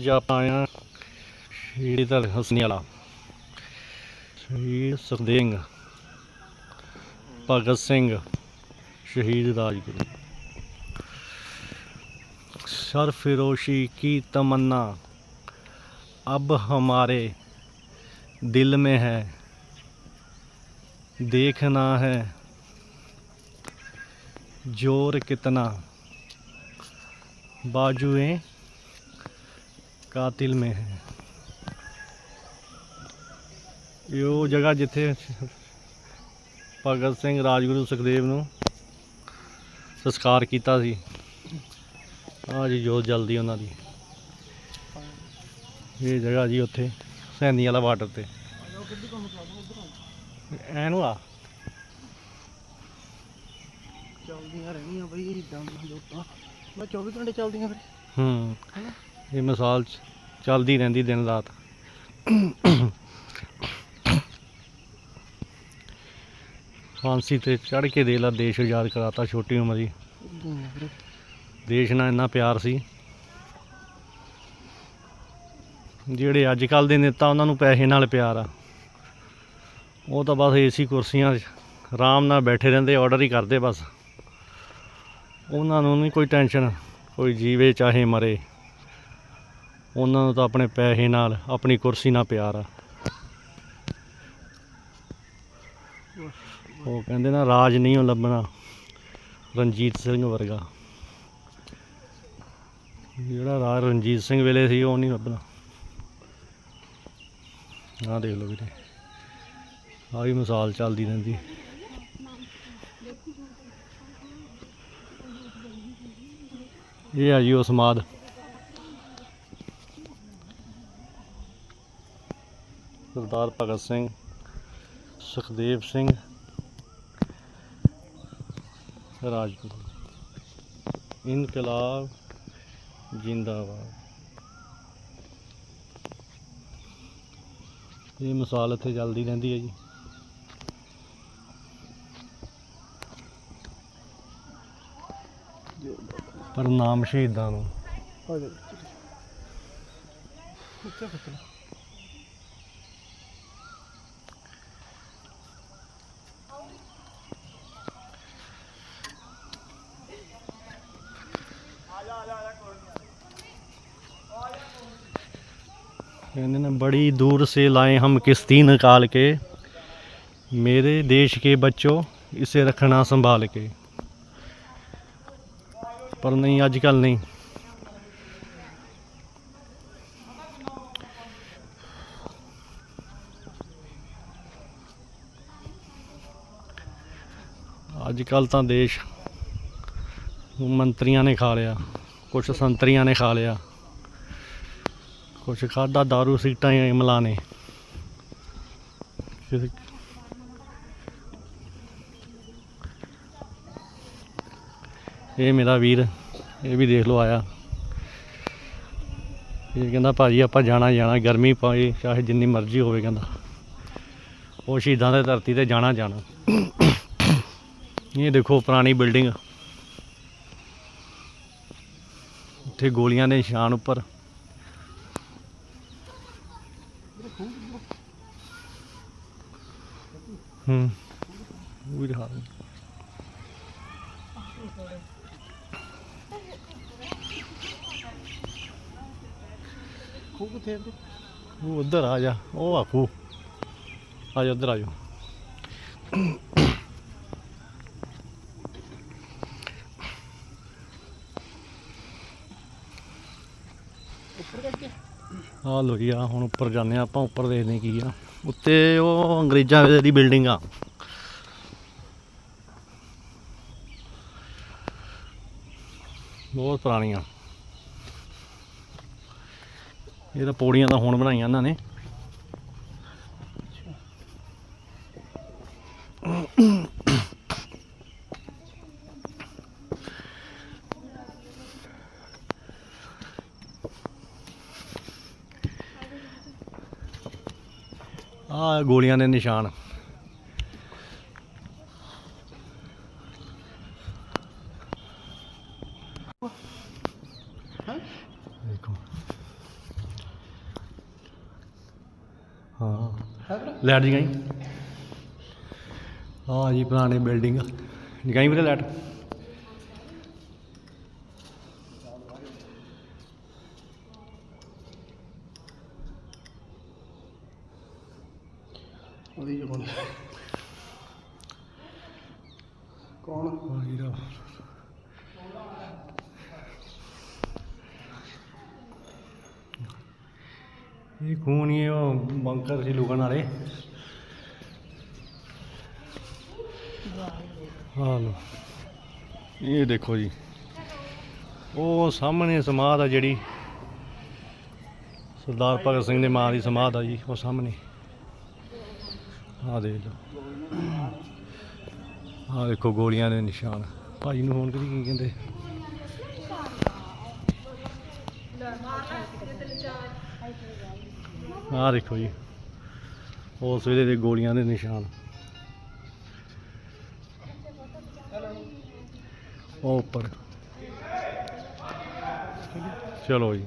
ਅੱਜ ਆਪਾਂ ਆਏ ਹਾਂ ਸ਼ਹੀਦ ਧਰ ਹਸਨੀ ਵਾਲਾ ਸ਼ਹੀਦ ਸੁਖਦੇਵ ਭਗਤ ਸਿੰਘ ਸ਼ਹੀਦ ਰਾਜਗੁਰੂ सरफरोशी की तमन्ना अब हमारे दिल में है देखना है जोर कितना बाजुएं ਕਾਤਿਲ ਮੇ ਹੈ ਇਹ ਉਹ ਜਗ੍ਹਾ ਜਿੱਥੇ ਭਗਤ ਸਿੰਘ ਰਾਜਗੁਰੂ ਸੁਖਦੇਵ ਨੂੰ ਸੰਸਕਾਰ ਕੀਤਾ ਸੀ ਆ ਜੀ ਜੋਤ ਜਲਦੀ ਉਹਨਾਂ ਦੀ ਇਹ ਜਗ੍ਹਾ ਜੀ ਉੱਥੇ ਸੈਨੀ ਵਾਲਾ ਬਾਰਡਰ ਤੇ ਐਨੂੰ ਆ ਚੱਲਦੀਆਂ ਰਹਿਣੀਆਂ ਬਈ ਇਦਾਂ ਜੋਤਾਂ ਮੈਂ 24 ਘੰਟੇ ਚੱਲਦੀਆਂ ਫਿਰ ਹੂੰ? ਇਹ ਮਿਸਾਲ ਚੱਲਦੀ ਰਹਿੰਦੀ ਦਿਨ ਰਾਤ। ਫਾਂਸੀ ਤੇ ਚੜ ਕੇ ਦੇ ਲਾ ਦੇਸ਼ ਆਜ਼ਾਦ ਕਰਾਤਾ ਛੋਟੀ ਉਮਰ ਹੀ। ਦੇਸ਼ ਨਾਲ ਇੰਨਾ ਪਿਆਰ ਸੀ। ਜਿਹੜੇ ਅੱਜ ਕੱਲ ਦੇ ਨੇਤਾ ਉਹਨਾਂ ਨੂੰ ਪੈਸੇ ਨਾਲ ਪਿਆਰ ਆ। ਉਹ ਤਾਂ ਬਸ ਏਸੀ ਕੁਰਸੀਆਂ 'ਚ ਆਰਾਮ ਨਾਲ ਬੈਠੇ ਰਹਿੰਦੇ ਆਰਡਰ ਹੀ ਕਰਦੇ ਬਸ। ਉਹਨਾਂ ਨੂੰ ਨਹੀਂ ਕੋਈ ਟੈਨਸ਼ਨ ਕੋਈ ਜੀਵੇ ਚਾਹੇ ਮਰੇ। ਉਹਨਾਂ ਨੂੰ ਤਾਂ ਆਪਣੇ ਪੈਸੇ ਨਾਲ, ਆਪਣੀ ਕੁਰਸੀ ਨਾਲ ਪਿਆਰ ਆ। ਉਹ ਕਹਿੰਦੇ ਨਾ, ਰਾਜ ਨਹੀਂ ਉਹ ਲੱਭਣਾ। ਰਣਜੀਤ ਸਿੰਘ ਵਰਗਾ। ਜਿਹੜਾ ਰਾਜ ਰਣਜੀਤ ਸਿੰਘ ਵੇਲੇ ਸੀ, ਉਹ ਨਹੀਂ ਲੱਭਣਾ। ਆਹ ਦੇਖ ਲਓ ਵੀਰੇ। ਆਹ ਵੀ ਮਿਸਾਲ ਚੱਲਦੀ ਰਹਿੰਦੀ। ਇਹ ਆ ਜੀ ਉਹ ਸਮਾਦ। ਸਰਦਾਰ ਭਗਤ ਸਿੰਘ, ਸੁਖਦੇਵ ਸਿੰਘ ਰਾਜਗੁਰੂ ਇਨਕਲਾਬ ਜਿੰਦਾਬਾਦ। ਇਹ ਮਿਸਾਲ ਇੱਥੇ ਚੱਲਦੀ ਰਹਿੰਦੀ ਹੈ ਜੀ। ਪ੍ਰਣਾਮ ਸ਼ਹੀਦਾਂ ਨੂੰ। ਆ ਜਾ ਉੱਤੇ ਖਿੱਚ कहते ना बड़ी दूर से लाए हम किश्ती निकाल के मेरे देश के बच्चों इसे रखना संभाल के पर नहीं आजकल नहीं ਅੱਜ ਕੱਲ ਤਾਂ ਦੇਸ਼ ਮੰਤਰੀਆਂ ਨੇ ਖਾ ਲਿਆ ਕੁਝ ਸੰਤਰੀਆਂ ਨੇ ਖਾ ਲਿਆ ਕੁਛ ਖਾਦਾ दारू ਸਿਗਟਾਂ ਇਮਲਾ ਨੇ ਇਹ ਮੇਰਾ ਵੀਰ, ਇਹ ਵੀ ਦੇਖ ਲਓ ਆਇਆ। ਇਹ ਕਹਿੰਦਾ, ਭਾਜੀ, ਆਪਾਂ ਜਾਣਾ ਜਾਣਾ, ਗਰਮੀ ਪਾਏ ਚਾਹੇ ਜਿੰਨੀ ਮਰਜ਼ੀ ਹੋਵੇ, ਕਹਿੰਦਾ। ਉਹ ਸ਼ਹੀਦਾਂ ਦੇ ਧਰਤੀ ਤੇ ਜਾਣਾ ਜਾਣਾ। ਇਹ ਦੇਖੋ ਪੁਰਾਣੀ ਬਿਲਡਿੰਗ। ਇੱਥੇ ਗੋਲੀਆਂ ਦੇ ਨਿਸ਼ਾਨ ਉੱਪਰ। ਹੂੰ। ਉਹ ਦਿਖਾ ਦੇ। ਖੂਹ ਕਿੱਥੇ ਆ ਵੀਰੇ ਉਹ ਉਧਰ ਆ ਜਾ। ਉਹ ਆਖੂ ਆ ਜਾ ਉਧਰ ਆ ਜਾ। ਉੱਪਰ ਕਰਕੇ। ਆ ਲੋ ਜੀ ਆ, ਹੁਣ ਉੱਪਰ ਜਾਂਦੇ ਆ ਆਪਾਂ, ਉੱਪਰ ਦੇਖਦੇ ਕੀ ਆ। ਉੱਤੇ ਉਹ ਅੰਗਰੇਜ਼ਾਂ ਦੀ ਬਿਲਡਿੰਗ ਆ। ਬਹੁਤ ਪੁਰਾਣੀਆਂ। ਇਹ ਤਾਂ ਪੌੜੀਆਂ ਤਾਂ ਹੁਣ ਬਣਾਈਆਂ ਇਹਨਾਂ ਨੇ। ਆ ਗੋਲੀਆਂ ਦੇ ਨਿਸ਼ਾਨ। ਹਾਂ। ਲੈਟ ਜਗਾਈ। ਆ ਜੀ ਪੁਰਾਣੀ ਬਿਲਡਿੰਗ ਜਗਾਈ ਵੀਰੇ ਲੈਟ ਉਹਦੀ ਜਗੋਂ ਕੌਣ? ਹਾਂ ਵੀਰਾ ਇਹ ਖੂਨ ਹੀ ਉਹ ਬੰਕਰ ਸੀ ਲੁਕਣ ਵਾਲੇ। ਹਾਂ ਲੋ ਇਹ ਦੇਖੋ ਜੀ। ਉਹ ਸਾਹਮਣੇ ਸਮਾਧ ਆ ਜਿਹੜੀ। ਸਰਦਾਰ ਭਗਤ ਸਿੰਘ ਦੇ ਮਾਂ ਦੀ ਸਮਾਧ ਆ ਜੀ, ਉਹ ਸਾਹਮਣੇ। ਆ ਦੇਖ ਲਓ। ਆ ਦੇਖੋ ਗੋਲੀਆਂ ਦੇ ਨਿਸ਼ਾਨ। ਭਾਜੀ ਨੂੰ ਫੋਨ ਕਰੀ ਕੀ ਕਹਿੰਦੇ? ਆ ਦੇਖੋ ਜੀ। ਉਸ ਵੇਲੇ ਦੇ ਗੋਲੀਆਂ ਦੇ ਨਿਸ਼ਾਨ। ਉਹ ਉੱਪਰ। ਚਲੋ ਜੀ।